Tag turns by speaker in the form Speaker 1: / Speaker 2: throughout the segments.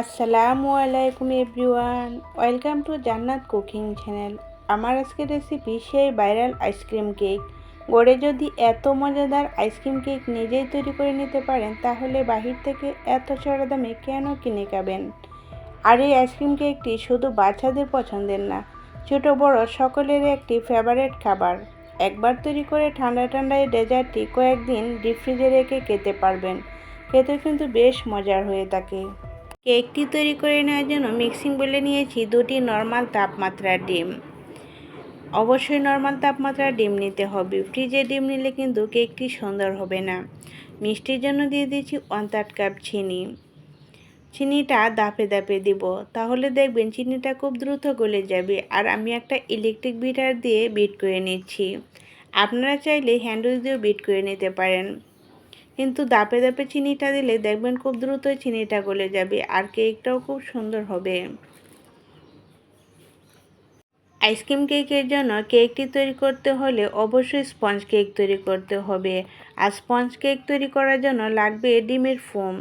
Speaker 1: আসসালামু আলাইকুম everyone welcome to Jannat cooking channel আমার আজকের রেসিপি সেই ভাইরাল আইসক্রিম কেক গড়ে যদি এত মজাদার আইসক্রিম কেক নিজেই তৈরি করে নিতে পারেন, তাহলে বাহির থেকে এত চড়া দামে কেন কিনে খাবেন? আর এই আইসক্রিম কেকটি শুধু বাচ্চাদের পছন্দের না, ছোট বড় সকলের একটি ফেভারেট খাবার। একবার তৈরি করে ঠান্ডা ঠান্ডা এই ডেজার্টটি কয়েকদিন ডিপ ফ্রিজে রেখে খেতে পারবেন। খেতে কিন্তু বেশ মজার হয়ে থাকে। কেকটি তৈরি করে নেওয়ার জন্য মিক্সিং বলে নিয়েছি দুটি নর্মাল তাপমাত্রার ডিম। অবশ্যই নর্মাল তাপমাত্রার ডিম নিতে হবে। ফ্রিজে ডিম নিলে কিন্তু কেকটি সুন্দর হবে না। মিষ্টির জন্য দিয়ে দিয়েছি ওয়ান থার্ড কাপ চিনি। চিনিটা দাপে দাপে দিব। তাহলে দেখবেন চিনিটা খুব দ্রুত গলে যাবে। আর আমি একটা ইলেকট্রিক বিটার দিয়ে বিট করে নিচ্ছি। আপনারা চাইলে হ্যান্ডউইচ দিয়েও বিট করে নিতে পারেন। কিন্তু দাপে দাপে চিনিটা দিলে দেখবেন খুব দ্রুতই চিনিটা গলে যাবে আর কেকটাও খুব সুন্দর হবে। আইসক্রিম কেকের জন্য কেকটি তৈরি করতে হলে অবশ্যই স্পঞ্জ কেক তৈরি করতে হবে আর স্পঞ্জ কেক তৈরি করার জন্য লাগবে ডিমের ফোম।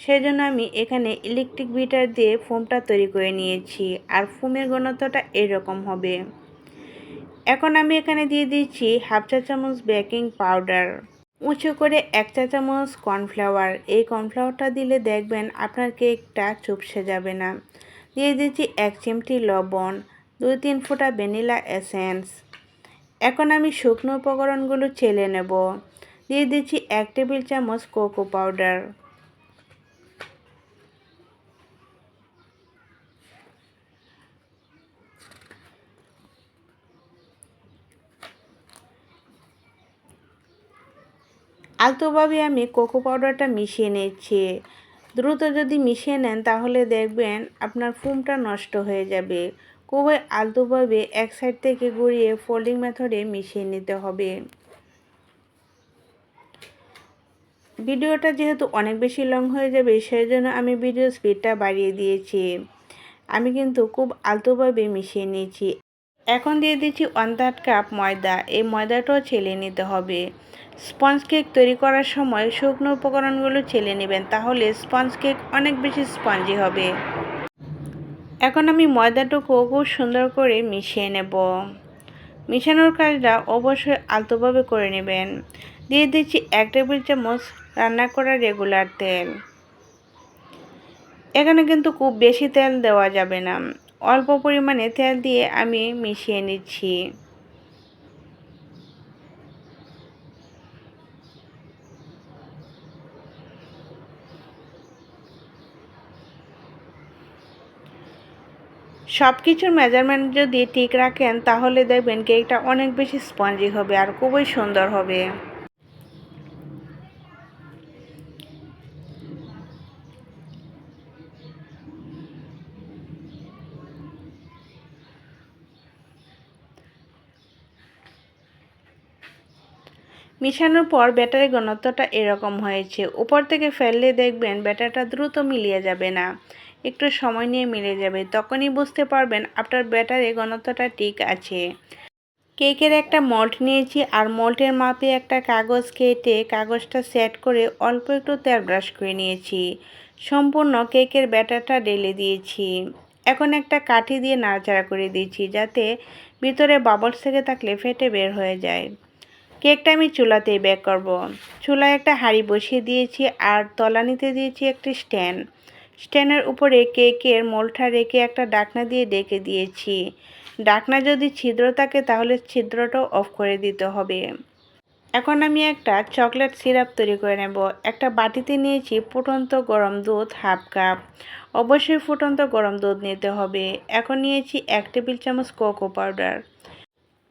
Speaker 1: সেজন্য আমি এখানে ইলেকট্রিক বিটার দিয়ে ফোমটা তৈরি করে নিয়েছি আর ফোমের ঘনত্বটা এরকম হবে। এখন আমি এখানে দিয়ে দিচ্ছি হাফ চা চামচ বেকিং পাউডার। উঁচু করে এক চা চামচ কর্নফ্লাওয়ার। এই কর্নফ্লাওয়ারটা দিলে দেখবেন আপনার কেকটা চুপসে যাবে না। দিয়ে দিচ্ছি এক চিমটি লবণ, দুই তিন ফোঁটা ভ্যানিলা এসেন্স। এখন আমি শুকনো উপকরণগুলো চেলে নেব। দিয়ে দিচ্ছি এক টেবিল চামচ কোকো পাউডার। আলতোভাবে আমি কোকো পাউডারটা মিশিয়ে নিচ্ছি। দ্রুত যদি মিশিয়ে নেন, তাহলে দেখবেন আপনার ফুমটা নষ্ট হয়ে যাবে। খুবই আলতোভাবে এক সাইড থেকে গড়িয়ে ফোল্ডিং মেথডে মিশিয়ে নিতে হবে। ভিডিওটা যেহেতু অনেক বেশি লং হয়ে যাবে সেই জন্য আমি ভিডিও স্পিডটা বাড়িয়ে দিয়েছি। আমি কিন্তু খুব আলতোভাবে মিশিয়ে নিয়েছি। এখন দিয়ে দিচ্ছি ওয়ান থার্ড কাপ ময়দা। এই ময়দাটাও ছেলে নিতে হবে। স্পঞ্জ কেক তৈরি করার সময় শুকনো উপকরণগুলো ছেলে নেবেন, তাহলে স্পঞ্জ কেক অনেক বেশি স্পঞ্জি হবে। এখন আমি ময়দাটুকু খুব সুন্দর করে মিশিয়ে নেব। মিশানোর কাজটা অবশ্যই আলতোভাবে করে নেবেন। দিয়ে দিচ্ছি এক টেবিল চামচ রান্না করা রেগুলার তেল। এখানে কিন্তু খুব বেশি তেল দেওয়া যাবে না। অল্প পরিমাণে তেল দিয়ে আমি মিশিয়ে নিচ্ছি। সব কিছুর মেজারমেন্ট যদি ঠিক রাখেন, তাহলে দেখবেন কেকটা অনেক বেশি স্পঞ্জি হবে আর খুবই সুন্দর হবে। মিশানোর পর ব্যাটারি ঘনত্বটা এরকম হয়েছে। উপর থেকে ফেললে দেখবেন ব্যাটারটা দ্রুত মিলিয়ে যাবে না। একটু সময় নিয়ে মিলে যাবে। তখনই বুঝতে পারবেন আপনার ব্যাটারি ঘনত্বটা ঠিক আছে। কেকের একটা মল্ট নিয়েছি আর মল্টের মাপে একটা কাগজ কেটে কাগজটা সেট করে অল্প একটু তেল ব্রাশ করে নিয়েছি। সম্পূর্ণ কেকের ব্যাটারটা ঢেলে দিয়েছি। এখন একটা কাঠি দিয়ে নাড়াচাড়া করে দিয়েছি যাতে ভিতরে বাবলস থেকে থাকলে ফেটে বের হয়ে যায়। কেকটা আমি চুলাতেই বেক করব। চুলায় একটা হাঁড়ি বসিয়ে দিয়েছি আর তলানিতে দিয়েছি একটি স্ট্যান্ড। স্ট্যান্ডের উপরে কেকের মোলটা রেখে একটা ডাকনা দিয়ে ডেকে দিয়েছি। ডাকনা যদি ছিদ্র থাকে তাহলে ছিদ্রটাও অফ করে দিতে হবে। এখন আমি একটা চকলেট সিরাপ তৈরি করে নেব। একটা বাটিতে নিয়েছি ফুটন্ত গরম দুধ হাফ কাপ। অবশ্যই ফুটন্ত গরম দুধ নিতে হবে। এখন নিয়েছি এক টেবিল চামচ কোকো পাউডার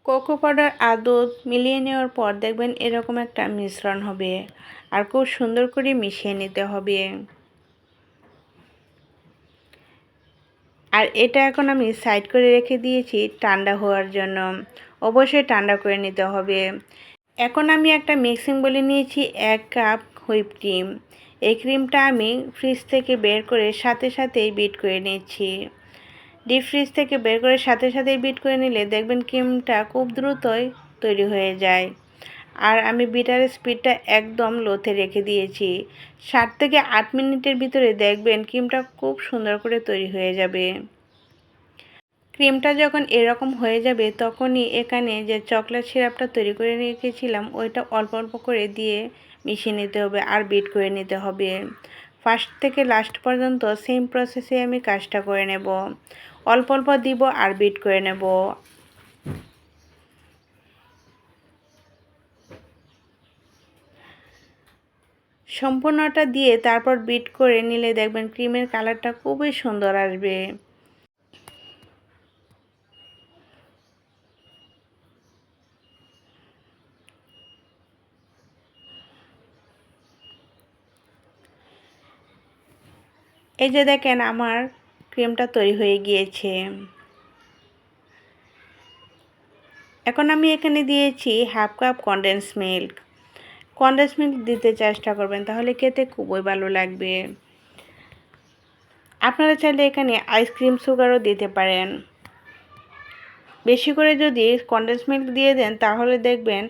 Speaker 1: কোকো পাউডার আর দুধ মিলিয়ে নেওয়ার পর দেখবেন এরকম একটা মিশ্রণ হবে আর খুব সুন্দর করে মিশিয়ে নিতে হবে। আর এটা এখন আমি সাইড করে রেখে দিয়েছি ঠান্ডা হওয়ার জন্য। অবশ্যই ঠান্ডা করে নিতে হবে। এখন আমি একটা মিক্সিং বলে নিয়েছি এক কাপ হুইপ ক্রিম। এই ক্রিমটা আমি ফ্রিজ থেকে বের করে সাথে সাথেই বিট করে নিচ্ছি। ডিপ ফ্রিজ থেকে বের করে সাথে সাথেই বিট করে নিলে দেখবেন ক্রিমটা খুব দ্রুতই তৈরি হয়ে যায়। আর আমি বিটারের স্পিডটা একদম লোতে রেখে দিয়েছি। সাত থেকে আট মিনিটের ভিতরে দেখবেন ক্রিমটা খুব সুন্দর করে তৈরি হয়ে যাবে। ক্রিমটা যখন এরকম হয়ে যাবে তখনই এখানে যে চকলেট সিরাপটা তৈরি করে রেখেছিলাম, ওইটা অল্প অল্প করে দিয়ে মিশিয়ে নিতে হবে আর বিট করে নিতে হবে। ফার্স্ট থেকে লাস্ট পর্যন্ত সেম প্রসেসে আমি কাজটা করে নেব। অল্প অল্প দিব আর বিট করে নেব। সম্পূর্ণটা দিয়ে তারপর বিট করে নিলে দেখবেন ক্রিমের কালারটা খুবই সুন্দর আসবে। এই যে দেখেন আমার ক্রিমটা তৈরি হয়ে গিয়েছে। এখন আমি এখানে দিয়েছি half cup condense milk condense milk দিতে চেষ্টা করবেন, তাহলে খেতে খুবই ভালো লাগবে। আপনারা চাইলে এখানে আইসক্রিম সুগারও দিতে পারেন। বেশি করে যদি কনডেন্স মিল্ক দিয়ে দেন, তাহলে দেখবেন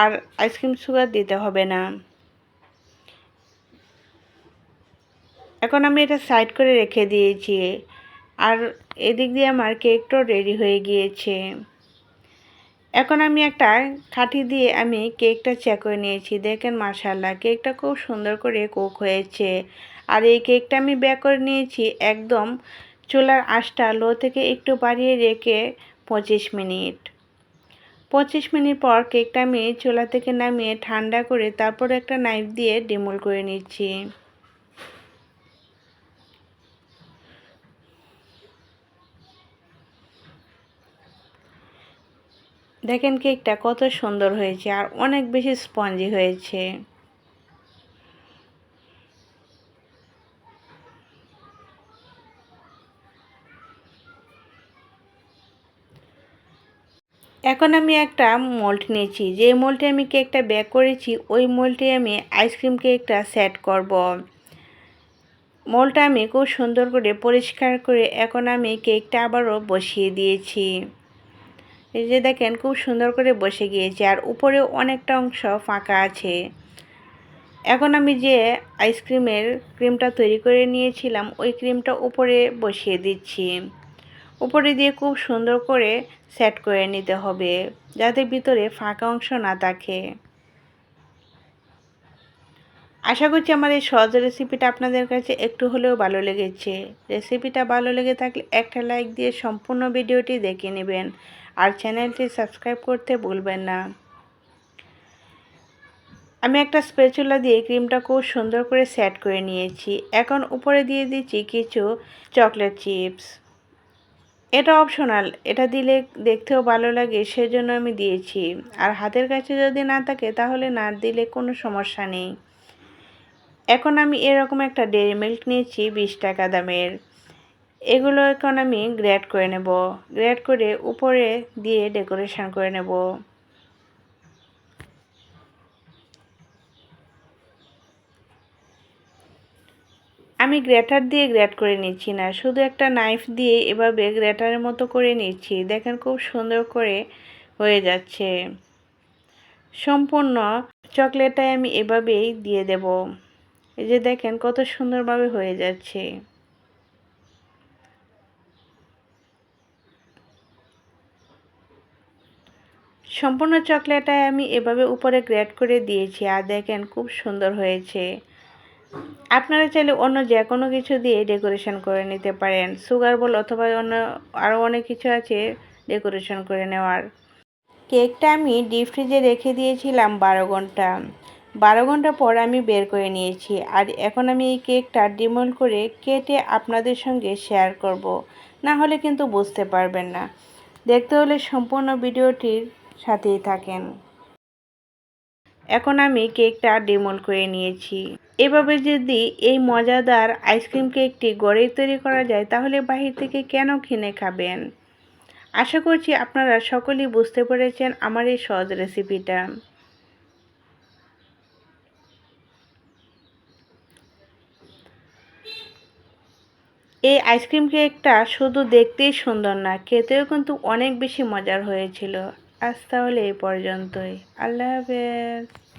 Speaker 1: আর আইসক্রিম সুগার দিতে হবে না। এখন আমি এটা সাইড করে রেখে দিয়েছি। আর এদিক দিয়ে আমার কেকটাও রেডি হয়ে গিয়েছে। এখন আমি একটা কাঠি দিয়ে আমি কেকটা চেক করে নিয়েছি। দেখেন মাশাল্লাহ কেকটা খুব সুন্দর করে কুক হয়েছে। আর এই কেকটা আমি ব্যাক করে নিয়েছি একদম চুলার আঁশটা লো থেকে একটু বাড়িয়ে রেখে পঁচিশ মিনিট। পঁচিশ মিনিট পর কেকটা আমি চুলা থেকে নামিয়ে ঠান্ডা করে তারপর একটা নাইফ দিয়ে ডিমোল করে নিচ্ছি। দেখেন কেকটা কত সুন্দর হয়েছে আর অনেক বেশি স্পঞ্জি হয়েছে। এখন আমি একটা মোল্ড নিয়েছি। যে মোল্টে আমি কেকটা ব্যাক করেছি, ওই মোল্টে আমি আইসক্রিম কেকটা সেট করব। মোলটা আমি খুব সুন্দর করে পরিষ্কার করে এখন আমি কেকটা আবারও বসিয়ে দিয়েছি। এই যে দেখেন, খুব সুন্দর করে বসে গিয়েছে আর উপরে অনেকটা অংশ ফাঁকা আছে। এখন আমি যে আইসক্রিমের ক্রিমটা তৈরি করে নিয়েছিলাম, ওই ক্রিমটা উপরে বসিয়ে দিচ্ছি। উপরে দিয়ে খুব সুন্দর করে সেট করে নিতে হবে, যাতে ভিতরে ফাঁকা অংশ না থাকে। আশা করছি আমার এই সহজ রেসিপিটা আপনাদের কাছে একটু হলেও ভালো লেগেছে। রেসিপিটা ভালো লেগে থাকলে একটা লাইক দিয়ে সম্পূর্ণ ভিডিওটি দেখে নেবেন। আর চ্যানেলটি সাবস্ক্রাইব করতে ভুলবেন না। আমি একটা স্পেচুলা দিয়ে ক্রিমটা খুব সুন্দর করে সেট করে নিয়েছি। এখন উপরে দিয়ে দিচ্ছি কিছু চকলেট চিপস। এটা অপশনাল, এটা দিলে দেখতেও ভালো লাগে, সেজন্য আমি দিয়েছি। আর হাতের কাছে যদি না থাকে, তাহলে না দিলে কোনো সমস্যা নেই। এখন আমি এরকম একটা ডেরি মিল্ক নিয়েছি, বিশ টাকা দামের। এগুলো এখন আমি গ্রেড করে নেব। গ্রেড করে উপরে দিয়ে ডেকোরেশন করে নেব। আমি গ্রেটার দিয়ে গ্রেট করে নিচ্ছি না, শুধু একটা নাইফ দিয়ে এভাবে গ্রেটারের মতো করে নিচ্ছি। দেখেন খুব সুন্দর করে হয়ে যাচ্ছে। সম্পূর্ণ চকলেটটাই আমি এভাবেই দিয়ে দেব। এই যে দেখেন কত সুন্দরভাবে হয়ে যাচ্ছে। সম্পূর্ণ চকলেটটাই আমি এভাবে উপরে গ্রেড করে দিয়েছি আর দেখেন খুব সুন্দর হয়েছে। আপনারা চাইলে অন্য যে কোনো কিছু দিয়ে ডেকোরেশন করে নিতে পারেন। সুগার বল অথবা অন্য আরও অনেক কিছু আছে ডেকোরেশন করে নেওয়ার। কেকটা আমি ডিপ ফ্রিজে রেখে দিয়েছিলাম বারো ঘণ্টা। বারো ঘণ্টা পর আমি বের করে নিয়েছি আর এখন আমি এই কেকটা ডিমল করে কেটে আপনাদের সঙ্গে শেয়ার করব। না হলে কিন্তু বুঝতে পারবেন না। দেখতে হলে সম্পূর্ণ ভিডিওটির সাথেই থাকেন। এখন আমি কেকটা ডিমল করে নিয়েছি। এভাবে যদি এই মজাদার আইসক্রিম কেকটি গড়েই তৈরি করা যায়, তাহলে বাহির থেকে কেন কিনে খাবেন? আশা করছি আপনারা সকলেই বুঝতে পেরেছেন আমার এই সহজ রেসিপিটা। এই আইসক্রিম কেকটা শুধু দেখতেই সুন্দর না, খেতেও কিন্তু অনেক বেশি মজার হয়েছিল। আজ তাহলে এই পর্যন্তই। আল্লাহ হাফেজ।